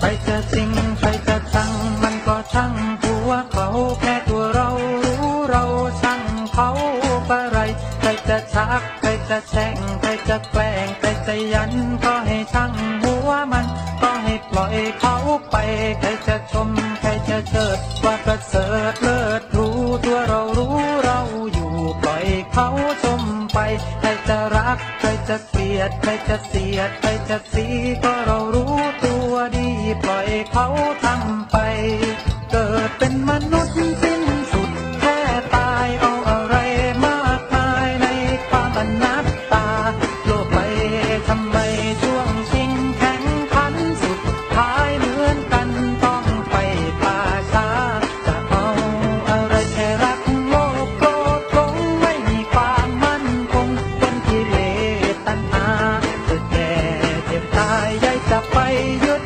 ใครจะจริงใครจะจังมันก็ช่างหัวเขาแค่ตัวเรารู้เราช่างเขาอะไรใครจะชักใครจะแช่งใครจะแกล้งใครจะยันก็ให้ช่างหัวมันก็ให้ปล่อยเขาไปใครจะชมใครจะเชิดว่าประเสริฐเลิศรู้ตัวเรารู้เราอยู่ปล่อยเขาชมไปใครจะรักใครจะเกลียดใครจะเสียดใครจะสีก็เรา เขาทำไป เกิดเป็นมนุษย์สิ้นสุด แค่ตายเอาอะไรมากมายในความอนัตตา โลกไปทำไมช่วงชิงแข่งขันสุดท้ายเหมือนกันต้องไปป่าชาจะเอาอะไรแค่รักโลกโกรธคงไม่มีความมั่นคงเป็นกิเลสตัณหาจะแก่เจ็บตายยายจะไปยุด